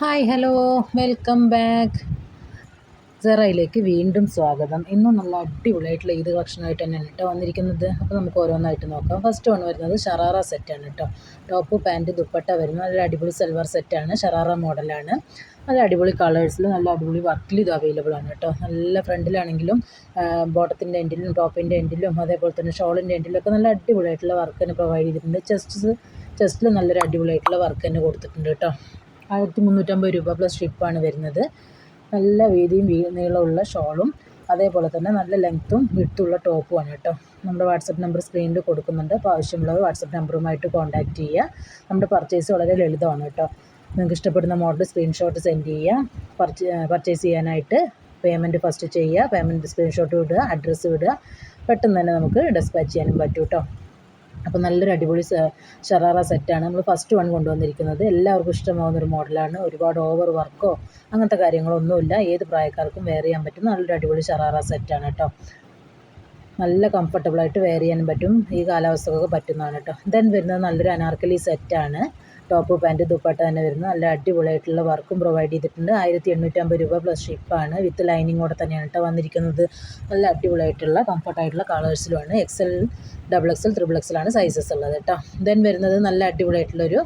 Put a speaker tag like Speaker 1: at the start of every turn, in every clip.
Speaker 1: hi hello welcome back സെറയിലേക്ക് വീണ്ടും സ്വാഗതം ഇന്നും നല്ല അടിപൊളിയായിട്ടുള്ള ഏത് ഭക്ഷണമായിട്ട് തന്നെയാണ് കേട്ടോ വന്നിരിക്കുന്നത് അപ്പോൾ നമുക്ക് ഓരോന്നായിട്ട് നോക്കാം ഫസ്റ്റ് വൺ വരുന്നത് ഷറാറ സെറ്റാണ് കേട്ടോ ടോപ്പ് പാൻറ്റ് ദുപ്പട്ട വരുന്ന നല്ല അടിപൊളി സിൽവർ സെറ്റാണ് ഷറാറ മോഡലാണ് നല്ല അടിപൊളി കളേഴ്സിൽ നല്ല അടിപൊളി വർക്കിൽ ഇത് അവൈലബിൾ ആണ് കേട്ടോ നല്ല ഫ്രണ്ടിലാണെങ്കിലും ബോട്ടത്തിൻ്റെ എൻഡിലും ടോപ്പിൻ്റെ എൻഡിലും അതേപോലെ തന്നെ ഷോളിൻ്റെ എൻഡിലും ഒക്കെ നല്ല അടിപൊളിയായിട്ടുള്ള വർക്ക് തന്നെ പ്രൊവൈഡ് ചെയ്തിട്ടുണ്ട് ചെസ്റ്റ്സ് ചെസ്റ്റിൽ നല്ലൊരു അടിപൊളിയായിട്ടുള്ള വർക്ക് തന്നെ കൊടുത്തിട്ടുണ്ട് കേട്ടോ ആയിരത്തി മുന്നൂറ്റമ്പത് രൂപ പ്ലസ് ഷിപ്പാണ് വരുന്നത് നല്ല വീതിയും നീളമുള്ള ഷോളും അതേപോലെ തന്നെ നല്ല ലെങ്ത്തും വിട്ടുള്ള ടോപ്പുമാണ് കേട്ടോ നമ്മുടെ വാട്സപ്പ് നമ്പർ സ്ക്രീനിൽ കൊടുക്കുന്നുണ്ട് അപ്പോൾ ആവശ്യമുള്ളവർ വാട്സപ്പ് നമ്പറുമായിട്ട് കോൺടാക്റ്റ് ചെയ്യുക നമ്മുടെ പർച്ചേസ് വളരെ ലളിതമാണ് കേട്ടോ നിങ്ങൾക്ക് ഇഷ്ടപ്പെടുന്ന മോഡൽ സ്ക്രീൻഷോട്ട് സെൻഡ് ചെയ്യുക പർച്ചേസ് ചെയ്യാനായിട്ട് പേയ്മെൻറ്റ് ഫസ്റ്റ് ചെയ്യുക പേയ്മെൻറ്റ് സ്ക്രീൻഷോട്ട് വിടുക അഡ്രസ്സ് വിടുക പെട്ടെന്ന് തന്നെ നമുക്ക് ഡെസ്പാച്ച് ചെയ്യാനും പറ്റും കേട്ടോ അപ്പോൾ നല്ലൊരു അടിപൊളി ഷറാറ സെറ്റാണ് നമ്മൾ ഫസ്റ്റ് വൺ കൊണ്ടുവന്നിരിക്കുന്നത് എല്ലാവർക്കും ഇഷ്ടമാവുന്ന ഒരു മോഡലാണ് ഒരുപാട് ഓവർ വർക്കോ അങ്ങനത്തെ കാര്യങ്ങളോ ഒന്നുമില്ല ഏത് പ്രായക്കാർക്കും വെയർ ചെയ്യാൻ പറ്റും നല്ലൊരു അടിപൊളി ഷറാറ സെറ്റാണ് കേട്ടോ നല്ല കംഫർട്ടബിളായിട്ട് വെയർ ചെയ്യാൻ പറ്റും ഈ കാലാവസ്ഥക്കൊക്കെ പറ്റുന്നതാണ് കേട്ടോ ദെൻ വരുന്നത് നല്ലൊരു അനാർക്കലി സെറ്റാണ് ടോപ്പ് പാൻറ്റ് ദുപ്പട്ട തന്നെ വരുന്നു നല്ല അടിപൊളിയായിട്ടുള്ള വർക്കും പ്രൊവൈഡ് ചെയ്തിട്ടുണ്ട് ആയിരത്തി എണ്ണൂറ്റമ്പത് രൂപ പ്ലസ് ഷിപ്പാണ് വിത്ത് ലൈനിങ്ങോടെ തന്നെയാണ് കേട്ടോ വന്നിരിക്കുന്നത് നല്ല അടിപൊളിയായിട്ടുള്ള കംഫർട്ടായിട്ടുള്ള കളേഴ്സിലുമാണ് എക്സൽ ഡബിൾ എക്സൽ ത്രിബിൾ എക്സലാണ് സൈസസ് ഉള്ളത് കേട്ടോ ദെൻ വരുന്നത് നല്ല അടിപൊളിയായിട്ടുള്ളൊരു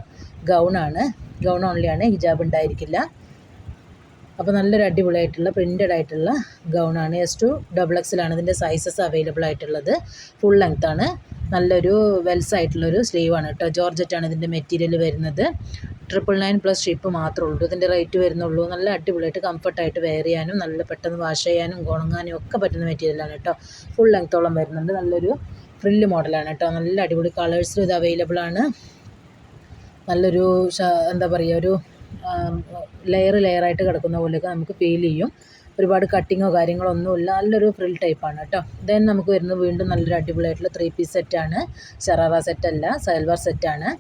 Speaker 1: ഗൗണാണ് ഗൗൺ ഓൺലിയാണ് ഹിജാബ് ഉണ്ടായിരിക്കില്ല അപ്പോൾ നല്ലൊരു അടിപൊളിയായിട്ടുള്ള പ്രിൻറ്റഡ് ആയിട്ടുള്ള ഗൗണാണ് എസ് ടു ഡബിൾ എക്സലാണ് ഇതിൻ്റെ സൈസസ് അവൈലബിൾ ആയിട്ടുള്ളത് ഫുൾ ലെങ്ത് ആണ് നല്ലൊരു വെൽസ് ആയിട്ടുള്ളൊരു സ്ലീവാണ് കേട്ടോ ജോർജറ്റാണ് ഇതിൻ്റെ മെറ്റീരിയൽ വരുന്നത് ട്രിപ്പിൾ നയൻ പ്ലസ് ഷിപ്പ് മാത്രമേ ഉള്ളൂ ഇതിൻ്റെ റേറ്റ് വരുന്നുള്ളൂ നല്ല അടിപൊളിയായിട്ട് കംഫർട്ടായിട്ട് വെയർ ചെയ്യാനും നല്ല പെട്ടെന്ന് വാഷ് ചെയ്യാനും ഉണങ്ങാനും ഒക്കെ പറ്റുന്ന മെറ്റീരിയലാണ് കേട്ടോ ഫുൾ ലെങ്ത്തോളം വരുന്നുണ്ട് നല്ലൊരു ഫ്രില്ല് മോഡലാണ് കേട്ടോ നല്ല അടിപൊളി കളേഴ്സും ഇത് അവൈലബിൾ ആണ് നല്ലൊരു എന്താ പറയുക ഒരു ലെയർ ലെയറായിട്ട് കിടക്കുന്ന പോലെയൊക്കെ നമുക്ക് ഫീൽ ചെയ്യും ഒരുപാട് കട്ടിങ്ങോ കാര്യങ്ങളോ ഒന്നുമില്ല നല്ലൊരു ഫ്രിൽ ടൈപ്പാണ് കേട്ടോ ദെൻ നമുക്ക് വരുന്നത് വീണ്ടും നല്ലൊരു അടിപൊളിയായിട്ടുള്ള ത്രീ പീസ് സെറ്റാണ് ഷറാറ സെറ്റല്ല സൽവാർ സെറ്റാണ്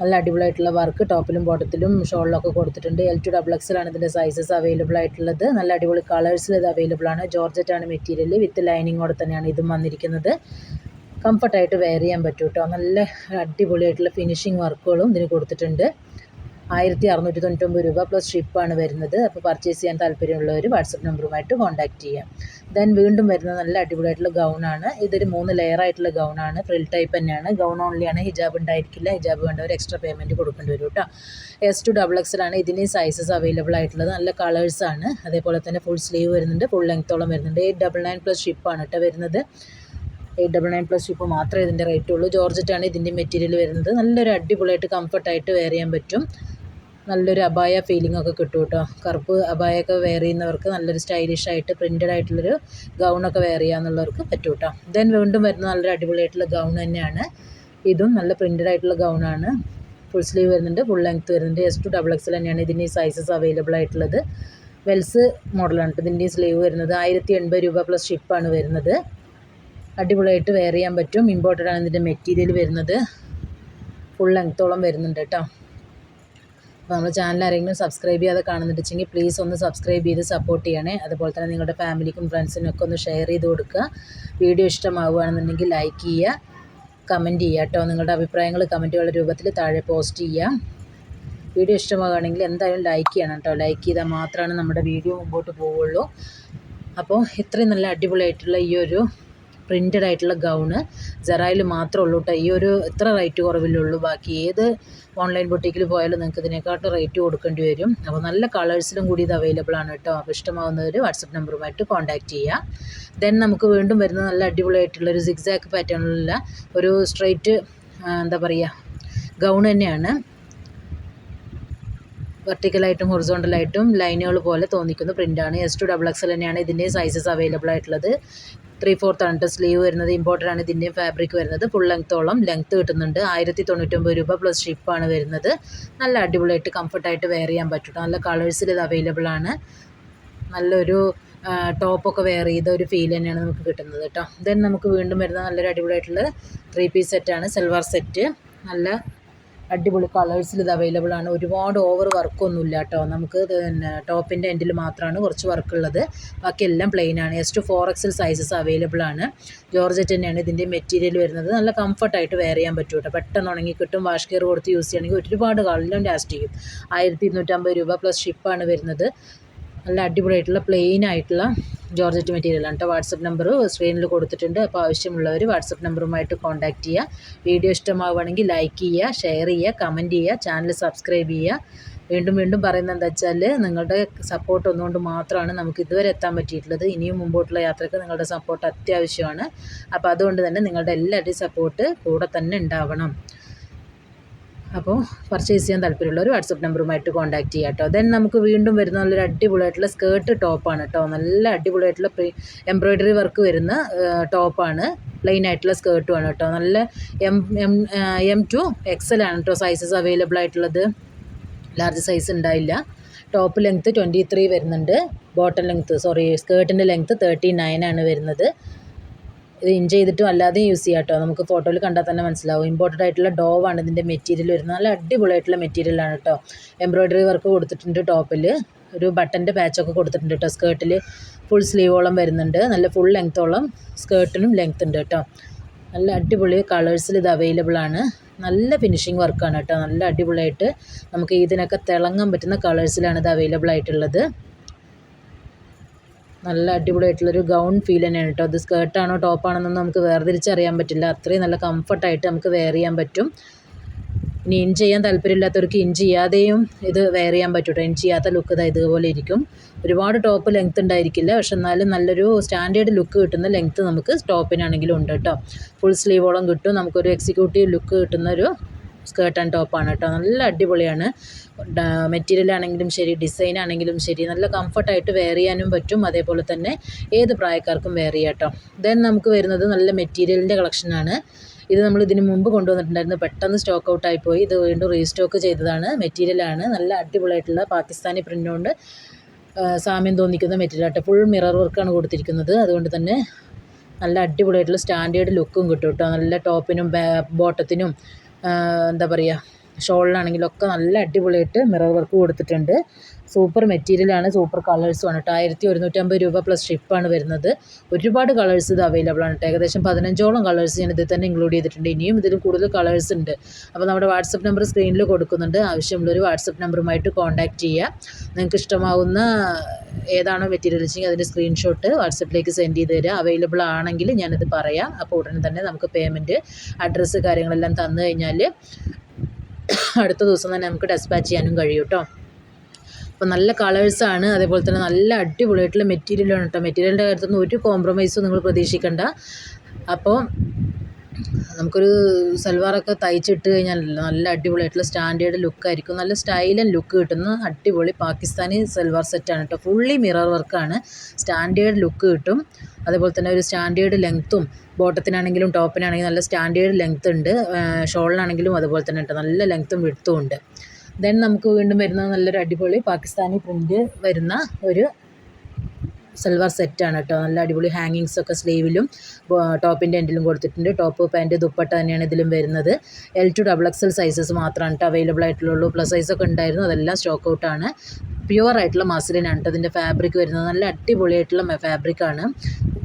Speaker 1: നല്ല അടിപൊളിയായിട്ടുള്ള വർക്ക് ടോപ്പിലും ബോട്ടത്തിലും ഷോളിലൊക്കെ കൊടുത്തിട്ടുണ്ട് എൽ ടു ഡബിൾ എക്സിലാണ് ഇതിൻ്റെ സൈസസ് അവൈലബിൾ ആയിട്ടുള്ളത് നല്ല അടിപൊളി കളേഴ്സിൽ ഇത് അവൈലബിൾ ആണ് ജോർജറ്റ് ആണ് മെറ്റീരിയൽ വിത്ത് ലൈനിങ്ങോടെ തന്നെയാണ് ഇതും വന്നിരിക്കുന്നത് കംഫർട്ടായിട്ട് വെയർ ചെയ്യാൻ പറ്റും കേട്ടോ നല്ല അടിപൊളിയായിട്ടുള്ള ഫിനിഷിങ് വർക്കുകളും ഇതിന് കൊടുത്തിട്ടുണ്ട് ആയിരത്തി അറുന്നൂറ്റി തൊണ്ണൂറ്റൊമ്പത് രൂപ പ്ലസ് ഷിപ്പാണ് വരുന്നത് അപ്പോൾ പർച്ചേസ് ചെയ്യാൻ താല്പര്യമുള്ളവർ വാട്സപ്പ് നമ്പറുമായിട്ട് കോൺടാക്റ്റ് ചെയ്യാം ദെൻ വീണ്ടും വരുന്നത് നല്ല അടിപൊളിയായിട്ടുള്ള ഗൗണാണ് ഇതൊരു മൂന്ന് ലെയർ ആയിട്ടുള്ള ഗൗണാണ് ഫ്രിൽ ടൈപ്പ് തന്നെയാണ് ഗൗൺ ഓൺലിയാണ് ഹിജാബ് ഉണ്ടായിരിക്കില്ല ഹിജാബ് വേണ്ടവർ എക്സ്ട്രാ പേയ്മെൻറ്റ് കൊടുക്കേണ്ടി വരും കേട്ടോ എസ് ടു ഡബിൾ എക്സൽ ആണ് ഇതിന് സൈസസ് അവൈലബിൾ ആയിട്ടുള്ളത് നല്ല കളേഴ്സ് ആണ് അതേപോലെ തന്നെ ഫുൾ സ്ലീവ് വരുന്നുണ്ട് ഫുൾ ലെങ്ത്തോളം വരുന്നുണ്ട് എയ്റ്റ് ഡബിൾ നയൻ പ്ലസ് ഷിപ്പാണ് കേട്ടോ വരുന്നത് eight double nine plus ship മാത്രമേ ഇതിൻ്റെ റേറ്റ് ഉള്ളൂ ജോർജറ്റാണ് ഇതിൻ്റെ മെറ്റീരിയൽ വരുന്നത് നല്ലൊരു അടിപൊളിയായിട്ട് കംഫർട്ടായിട്ട് വെയർ ചെയ്യാൻ പറ്റും നല്ലൊരു അബായ ഫീലിംഗ് ഒക്കെ കിട്ടും കേട്ടോ കറുപ്പ് അബായൊക്കെ വെയർ ചെയ്യുന്നവർക്ക് നല്ലൊരു സ്റ്റൈലിഷ് ആയിട്ട് പ്രിൻറ്റഡ് ആയിട്ടുള്ളൊരു ഗൗണൊക്കെ വെയർ ചെയ്യാന്നുള്ളവർക്ക് പറ്റും കേട്ടോ ദെൻ വീണ്ടും വരുന്ന നല്ലൊരു അടിപൊളിയായിട്ടുള്ള ഗൗൺ തന്നെയാണ് ഇതും നല്ല പ്രിൻറ്റഡ് ആയിട്ടുള്ള ഗൗണാണ് ഫുൾ സ്ലീവ് വരുന്നുണ്ട് ഫുൾ ലെങ്ത്ത് വരുന്നുണ്ട് എസ് ടു ഡബിൾ എക്സ് തന്നെയാണ് ഇതിൻ്റെ സൈസസ് അവൈലബിൾ ആയിട്ടുള്ളത് വെൽസ് മോഡലാണ് ഇതിൻ്റെ സ്ലീവ് വരുന്നത് ആയിരത്തി എൺപത് രൂപ പ്ലസ് ഷിപ്പാണ് വരുന്നത് അടിപൊളിയായിട്ട് വെയർ ചെയ്യാൻ പറ്റും ഇമ്പോർട്ടൻ്റ് ആണ് ഇതിൻ്റെ മെറ്റീരിയൽ വരുന്നത് ഫുൾ ലെങ്ത്തോളം വരുന്നുണ്ട് കേട്ടോ അപ്പോൾ നമ്മുടെ ചാനൽ ആരെങ്കിലും സബ്സ്ക്രൈബ് ചെയ്യാതെ കാണുന്നുണ്ടെങ്കിൽ പ്ലീസ് ഒന്ന് സബ്സ്ക്രൈബ് ചെയ്ത് സപ്പോർട്ട് ചെയ്യണേ അതുപോലെ തന്നെ നിങ്ങളുടെ ഫാമിലിക്കും ഫ്രണ്ട്സിനും ഒക്കെ ഒന്ന് ഷെയർ ചെയ്ത് കൊടുക്കുക വീഡിയോ ഇഷ്ടമാവുകയാണെന്നുണ്ടെങ്കിൽ ലൈക്ക് ചെയ്യുക കമൻറ്റ് ചെയ്യുക കേട്ടോ നിങ്ങളുടെ അഭിപ്രായങ്ങൾ കമൻറ്റുകളുടെ രൂപത്തിൽ താഴെ പോസ്റ്റ് ചെയ്യാം വീഡിയോ ഇഷ്ടമാകുകയാണെങ്കിൽ എന്തായാലും ലൈക്ക് ചെയ്യണം കേട്ടോ ലൈക്ക് ചെയ്താൽ മാത്രമാണ് നമ്മുടെ വീഡിയോ മുമ്പോട്ട് പോവുള്ളൂ അപ്പോൾ ഇത്രയും നല്ല അടിപൊളിയായിട്ടുള്ള ഈ ഒരു പ്രിൻറ്റഡ് ആയിട്ടുള്ള ഗൗണ് ജെറായിൽ മാത്രമേ ഉള്ളൂ കേട്ടോ ഈ ഒരു എത്ര റേറ്റ് കുറവില്ലുള്ളൂ ബാക്കി ഏത് ഓൺലൈൻ ബൊട്ടിക്കിൽ പോയാലും നിങ്ങൾക്ക് ഇതിനെക്കാട്ടും റേറ്റ് കൊടുക്കേണ്ടി വരും അപ്പോൾ നല്ല കളേഴ്സിലും കൂടി ഇത് അവൈലബിൾ ആണ് കേട്ടോ അപ്പോൾ ഇഷ്ടമാവുന്നവർ വാട്സപ്പ് നമ്പറുമായിട്ട് കോൺടാക്റ്റ് ചെയ്യുക ദെൻ നമുക്ക് വീണ്ടും വരുന്ന നല്ല ആയിട്ടുള്ള ഒരു സിക്സാക്ക് പാറ്റേണിലുള്ള ഒരു സ്ട്രൈറ്റ് എന്താ പറയുക ഗൗൺ തന്നെയാണ് വെർട്ടിക്കലായിട്ടും ഹൊറിസോണ്ടലായിട്ടും ലൈനുകൾ പോലെ തോന്നിക്കുന്ന പ്രിൻ്റാണ് എസ് ടു ഡബിൾ എക്സൽ തന്നെയാണ് ഇതിൻ്റെ സൈസസ് അവൈലബിൾ ആയിട്ടുള്ളത് ത്രീ ആണ് കേട്ടോ സ്ലീവ് വരുന്നത് ഇമ്പോർട്ടൻ്റ് ആണ് ഇതിൻ്റെയും ഫാബ്രിക് വരുന്നത് ഫുൾ ലെങ്ത്തോളം ലെങ്ത്ത് കിട്ടുന്നുണ്ട് ആയിരത്തി തൊണ്ണൂറ്റൊമ്പത് രൂപ പ്ലസ് ഷിപ്പാണ് വരുന്നത് നല്ല അടിപൊളിയായിട്ട് കംഫർട്ടായിട്ട് വെയർ ചെയ്യാൻ പറ്റും നല്ല കളേഴ്സിൽ ഇത് അവൈലബിൾ ആണ് നല്ലൊരു ടോപ്പൊക്കെ വെയർ ചെയ്ത ഒരു ഫീൽ തന്നെയാണ് നമുക്ക് കിട്ടുന്നത് കേട്ടോ ദെൻ നമുക്ക് വീണ്ടും വരുന്ന നല്ലൊരു അടിപൊളിയായിട്ടുള്ള ത്രീ പീസ് സെറ്റാണ് സിൽവർ സെറ്റ് നല്ല അടിപൊളി കളേഴ്സിൽ ഇത് അവൈലബിൾ ആണ് ഒരുപാട് ഓവർ ഇല്ല കേട്ടോ നമുക്ക് പിന്നെ ടോപ്പിൻ്റെ എൻഡിൽ മാത്രമാണ് കുറച്ച് വർക്ക് ഉള്ളത് ബാക്കി എല്ലാം പ്ലെയിൻ ആണ് S to four XL sizes available ആണ് ജോർജറ്റ് തന്നെയാണ് ഇതിൻ്റെ മെറ്റീരിയൽ വരുന്നത് നല്ല കംഫർട്ടായിട്ട് വെയർ ചെയ്യാൻ പറ്റും കേട്ടോ പെട്ടെന്ന് ഉണങ്ങി കിട്ടും വാഷ് കെയർ കൊടുത്ത് യൂസ് ചെയ്യണമെങ്കിൽ ഒരുപാട് കാലം ലാസ്റ്റ് ചെയ്യും ആയിരത്തി ഇരുന്നൂറ്റമ്പത് രൂപ പ്ലസ് ഷിപ്പാണ് വരുന്നത് നല്ല അടിപൊളിയായിട്ടുള്ള പ്ലെയിൻ ആയിട്ടുള്ള ജോർജറ്റ് മെറ്റീരിയൽ കേട്ടോ വാട്സപ്പ് നമ്പർ സ്ക്രീനിൽ കൊടുത്തിട്ടുണ്ട് അപ്പോൾ ആവശ്യമുള്ളവർ വാട്സപ്പ് നമ്പറുമായിട്ട് കോൺടാക്റ്റ് ചെയ്യുക വീഡിയോ ഇഷ്ടമാവുകയാണെങ്കിൽ ലൈക്ക് ചെയ്യുക ഷെയർ ചെയ്യുക കമൻറ്റ് ചെയ്യുക ചാനൽ സബ്സ്ക്രൈബ് ചെയ്യുക വീണ്ടും വീണ്ടും പറയുന്നത് എന്താ വെച്ചാൽ നിങ്ങളുടെ സപ്പോർട്ട് ഒന്നുകൊണ്ട് മാത്രമാണ് നമുക്ക് ഇതുവരെ എത്താൻ പറ്റിയിട്ടുള്ളത് ഇനിയും മുമ്പോട്ടുള്ള യാത്രയ്ക്ക് നിങ്ങളുടെ സപ്പോർട്ട് അത്യാവശ്യമാണ് അപ്പോൾ അതുകൊണ്ട് തന്നെ നിങ്ങളുടെ എല്ലാവരുടെയും സപ്പോർട്ട് കൂടെ തന്നെ ഉണ്ടാവണം അപ്പോൾ പർച്ചേസ് ചെയ്യാൻ താല്പര്യമുള്ളവർ വാട്സപ്പ് നമ്പറുമായിട്ട് കോൺടാക്റ്റ് ചെയ്യാം കേട്ടോ ദെൻ നമുക്ക് വീണ്ടും വരുന്ന നല്ലൊരു അടിപൊളിയായിട്ടുള്ള സ്കേർട്ട് ടോപ്പാണ് കേട്ടോ നല്ല അടിപൊളിയായിട്ടുള്ള എംബ്രോയ്ഡറി വർക്ക് വരുന്ന ടോപ്പാണ് പ്ലെയിൻ ആയിട്ടുള്ള സ്കേർട്ടുമാണ് കേട്ടോ നല്ല എം എം എം ടു ആണ് കേട്ടോ സൈസസ് അവൈലബിൾ ആയിട്ടുള്ളത് ലാർജ് സൈസ് ഉണ്ടായില്ല ടോപ്പ് ലെങ്ത്ത് ട്വൻറ്റി ത്രീ വരുന്നുണ്ട് ബോട്ടം ലെങ്ത്ത് സോറി സ്കേർട്ടിൻ്റെ ലെങ്ത്ത് തേർട്ടി നയൻ ആണ് വരുന്നത് ഇത് ഇൻ ചെയ്തിട്ടും അല്ലാതെ യൂസ് ചെയ്യാം കേട്ടോ നമുക്ക് ഫോട്ടോയിൽ കണ്ടാൽ തന്നെ മനസ്സിലാവും ഇമ്പോർട്ടൻ്റ് ആയിട്ടുള്ള ആണ് ഇതിൻ്റെ മെറ്റീരിയൽ വരുന്നത് നല്ല അടിപൊളിയായിട്ടുള്ള മെറ്റീരിയലാണ് കേട്ടോ എംബ്രോയ്ഡറി വർക്ക് കൊടുത്തിട്ടുണ്ട് ടോപ്പിൽ ഒരു ബട്ടൻ്റെ പാച്ചൊക്കെ കൊടുത്തിട്ടുണ്ട് കേട്ടോ സ്കേർട്ടിൽ ഫുൾ സ്ലീവോളം വരുന്നുണ്ട് നല്ല ഫുൾ ലെങ്ത്തോളം സ്കേർട്ടിനും ലെങ്ത് ഉണ്ട് കേട്ടോ നല്ല അടിപൊളി കളേഴ്സിൽ ഇത് അവൈലബിൾ ആണ് നല്ല ഫിനിഷിങ് വർക്കാണ് കേട്ടോ നല്ല അടിപൊളിയായിട്ട് നമുക്ക് ഇതിനൊക്കെ തിളങ്ങാൻ പറ്റുന്ന കളേഴ്സിലാണ് ഇത് അവൈലബിൾ ആയിട്ടുള്ളത് നല്ല അടിപൊളിയായിട്ടുള്ളൊരു ഗൗൺ ഫീൽ തന്നെയാണ് കേട്ടോ അത് സ്കേർട്ടാണോ ടോപ്പാണെന്നൊന്നും നമുക്ക് വേർതിരിച്ചറിയാൻ പറ്റില്ല അത്രയും നല്ല കംഫർട്ടായിട്ട് നമുക്ക് വെയർ ചെയ്യാൻ പറ്റും ഇനി ഇൻ ചെയ്യാൻ താല്പര്യമില്ലാത്തവർക്ക് ഇൻ ചെയ്യാതെയും ഇത് വെയർ ചെയ്യാൻ പറ്റും കേട്ടോ ഇൻ ചെയ്യാത്ത ലുക്ക് ഇതാ ഇതുപോലെ ഇരിക്കും ഒരുപാട് ടോപ്പ് ലെങ്ത് ഉണ്ടായിരിക്കില്ല പക്ഷെ എന്നാലും നല്ലൊരു സ്റ്റാൻഡേർഡ് ലുക്ക് കിട്ടുന്ന ലെങ്ത്ത് നമുക്ക് ടോപ്പിനാണെങ്കിലും ഉണ്ട് കേട്ടോ ഫുൾ സ്ലീവോളം കിട്ടും നമുക്കൊരു എക്സിക്യൂട്ടീവ് ലുക്ക് കിട്ടുന്നൊരു സ്കേർട്ട് ആൻഡ് ടോപ്പാണ് കേട്ടോ നല്ല അടിപൊളിയാണ് മെറ്റീരിയൽ ആണെങ്കിലും ശരി ഡിസൈൻ ആണെങ്കിലും ശരി നല്ല കംഫർട്ടായിട്ട് വെയർ ചെയ്യാനും പറ്റും അതേപോലെ തന്നെ ഏത് പ്രായക്കാർക്കും വെയർ ചെയ്യാം കേട്ടോ ദെൻ നമുക്ക് വരുന്നത് നല്ല മെറ്റീരിയലിൻ്റെ കളക്ഷനാണ് ഇത് നമ്മൾ ഇതിന് മുമ്പ് കൊണ്ടുവന്നിട്ടുണ്ടായിരുന്നു പെട്ടെന്ന് സ്റ്റോക്ക് ഔട്ടായി പോയി ഇത് വീണ്ടും റീസ്റ്റോക്ക് ചെയ്തതാണ് മെറ്റീരിയലാണ് നല്ല അടിപൊളിയായിട്ടുള്ള പാകിസ്ഥാനി പ്രിൻ്റുകൊണ്ട് സാമ്യം തോന്നിക്കുന്ന മെറ്റീരിയലാട്ടെ ഫുൾ മിറർ വർക്കാണ് കൊടുത്തിരിക്കുന്നത് അതുകൊണ്ട് തന്നെ നല്ല അടിപൊളിയായിട്ടുള്ള സ്റ്റാൻഡേർഡ് ലുക്കും കിട്ടും കേട്ടോ നല്ല ടോപ്പിനും ബോട്ടത്തിനും എന്താ പറയുക ഷോളിലാണെങ്കിലൊക്കെ നല്ല അടിപൊളിയായിട്ട് മിറർ വർക്ക് കൊടുത്തിട്ടുണ്ട് സൂപ്പർ മെറ്റീരിയലാണ് സൂപ്പർ ആണ് കേട്ടോ ആയിരത്തി ഒരുന്നൂറ്റമ്പത് രൂപ പ്ലസ് ഷിപ്പാണ് വരുന്നത് ഒരുപാട് കളേഴ്സ് ഇത് അവൈലബിൾ ആണ് കേട്ടോ ഏകദേശം പതിനഞ്ചോളം കളേഴ്സ് ഞാൻ ഇതിൽ തന്നെ ഇൻക്ലൂഡ് ചെയ്തിട്ടുണ്ട് ഇനിയും ഇതിൽ കൂടുതൽ കളേഴ്സ് ഉണ്ട് അപ്പോൾ നമ്മുടെ വാട്സപ്പ് നമ്പർ സ്ക്രീനിൽ കൊടുക്കുന്നുണ്ട് ആവശ്യമുള്ളൊരു വാട്സപ്പ് നമ്പറുമായിട്ട് കോൺടാക്റ്റ് ചെയ്യുക നിങ്ങൾക്ക് ഇഷ്ടമാവുന്ന ഏതാണോ മെറ്റീരിയൽ വെച്ചെങ്കിൽ അതിൻ്റെ സ്ക്രീൻഷോട്ട് വാട്സപ്പിലേക്ക് സെൻഡ് ചെയ്ത് തരിക അവൈലബിൾ ആണെങ്കിൽ ഞാനിത് പറയാം അപ്പോൾ ഉടനെ തന്നെ നമുക്ക് പേയ്മെൻറ്റ് അഡ്രസ്സ് കാര്യങ്ങളെല്ലാം തന്നു കഴിഞ്ഞാൽ അടുത്ത ദിവസം തന്നെ നമുക്ക് ഡെസ്പാച്ച് ചെയ്യാനും കഴിയും കേട്ടോ അപ്പോൾ നല്ല കളേഴ്സാണ് അതേപോലെ തന്നെ നല്ല അടിപൊളിയായിട്ടുള്ള മെറ്റീരിയലാണ് കേട്ടോ മെറ്റീരിയലിൻ്റെ കാര്യത്തിൽ ഒരു കോംപ്രമൈസും നിങ്ങൾ പ്രതീക്ഷിക്കേണ്ട അപ്പോൾ നമുക്കൊരു സൽവാറൊക്കെ തയ്ച്ചിട്ട് കഴിഞ്ഞാൽ നല്ല അടിപൊളിയായിട്ടുള്ള സ്റ്റാൻഡേർഡ് ലുക്കായിരിക്കും നല്ല സ്റ്റൈൽ ആൻഡ് ലുക്ക് കിട്ടുന്ന അടിപൊളി പാകിസ്ഥാനി സൽവാർ സെറ്റാണ് കേട്ടോ ഫുള്ളി മിറർ വർക്കാണ് സ്റ്റാൻഡേർഡ് ലുക്ക് കിട്ടും അതേപോലെ തന്നെ ഒരു സ്റ്റാൻഡേർഡ് ലെങ്ത്തും ബോട്ടത്തിനാണെങ്കിലും ടോപ്പിനാണെങ്കിലും നല്ല സ്റ്റാൻഡേർഡ് ലെങ്ത്ത് ഉണ്ട് ഷോളിനാണെങ്കിലും അതുപോലെ തന്നെ കേട്ടോ നല്ല ലെങ്ത്തും വിടുത്തും ഉണ്ട് ദെൻ നമുക്ക് വീണ്ടും വരുന്ന നല്ലൊരു അടിപൊളി പാകിസ്ഥാനി പ്രിൻറ്റ് വരുന്ന ഒരു സൽവാർ സെറ്റാണ് കേട്ടോ നല്ല അടിപൊളി ഹാങ്ങിങ്സ് ഒക്കെ സ്ലീവിലും ടോപ്പിൻ്റെ എൻഡിലും കൊടുത്തിട്ടുണ്ട് ടോപ്പ് പാൻറ്റ് ദുപ്പട്ട തന്നെയാണ് ഇതിലും വരുന്നത് L to double XL sizes മാത്രമാണ് കേട്ടോ അവൈലബിൾ ആയിട്ടുള്ളൂ പ്ലസ് സൈസൊക്കെ ഉണ്ടായിരുന്നു അതെല്ലാം സ്റ്റോക്ക് ഔട്ടാണ് പ്യുവർ ആയിട്ടുള്ള മസ്ലിനാണ് കേട്ടോ ഇതിൻ്റെ ഫാബ്രിക് വരുന്നത് നല്ല അടിപൊളിയായിട്ടുള്ള ഫാബ്രിക്കാണ്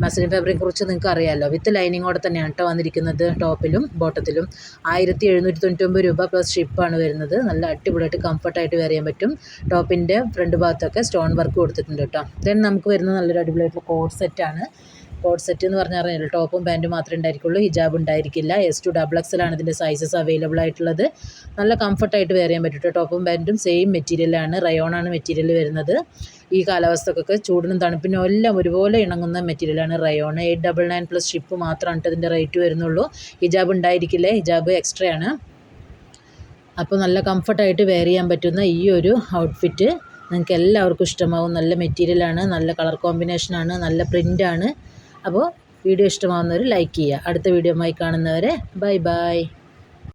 Speaker 1: മസ്ലിൻ ഫാബ്രിക് കുറിച്ച് നിങ്ങൾക്ക് അറിയാമല്ലോ വിത്ത് ലൈനിങ്ങോടെ തന്നെയാണ് കേട്ടോ വന്നിരിക്കുന്നത് ടോപ്പിലും ബോട്ടത്തിലും ആയിരത്തി എഴുന്നൂറ്റി രൂപ പ്ലസ് ഷിപ്പാണ് വരുന്നത് നല്ല അടിപൊളിയായിട്ട് കംഫർട്ടായിട്ട് വെയർ ചെയ്യാൻ പറ്റും ടോപ്പിൻ്റെ ഫ്രണ്ട് ഭാഗത്തൊക്കെ സ്റ്റോൺ വർക്ക് കൊടുത്തിട്ടുണ്ട് കേട്ടോ ദെൻ നമുക്ക് വരുന്നത് നല്ലൊരു അടിപൊളിയായിട്ടുള്ള കോഡ് സെറ്റാണ് കോഡ് സെറ്റ് എന്ന് പറഞ്ഞാൽ ടോപ്പും പാൻറ്റും മാത്രമേ ഉണ്ടായിരിക്കുള്ളൂ ഹിജാബ് ഉണ്ടായിരിക്കില്ല എസ് ടു ഡബിൾ എക്സലാണ് ഇതിൻ്റെ സൈസസ് അവൈലബിൾ ആയിട്ടുള്ളത് നല്ല കംഫർട്ടായിട്ട് വേറെ ചെയ്യാൻ പറ്റും ടോപ്പും പാൻറ്റും സെയിം മെറ്റീരിയലാണ് റയോണാണ് മെറ്റീരിയൽ വരുന്നത് ഈ കാലാവസ്ഥക്കൊക്കെ ചൂടിനും തണുപ്പിനും എല്ലാം ഒരുപോലെ ഇണങ്ങുന്ന മെറ്റീരിയലാണ് rayon eight double nine plus ship മാത്രമാണ് ഇതിൻ്റെ റേറ്റ് വരുന്നുള്ളൂ ഹിജാബ് ഉണ്ടായിരിക്കില്ല ഹിജാബ് എക്സ്ട്രാ ആണ് അപ്പോൾ നല്ല കംഫർട്ടായിട്ട് വെയർ ചെയ്യാൻ പറ്റുന്ന ഈ ഒരു ഔട്ട്ഫിറ്റ് നിങ്ങൾക്ക് എല്ലാവർക്കും ഇഷ്ടമാവും നല്ല മെറ്റീരിയലാണ് നല്ല കളർ കോമ്പിനേഷനാണ് നല്ല പ്രിൻ്റാണ് അപ്പോൾ വീഡിയോ ഇഷ്ടമാകുന്നവർ ലൈക്ക് ചെയ്യുക അടുത്ത വീഡിയോ കാണുന്നവരെ ബൈ ബൈ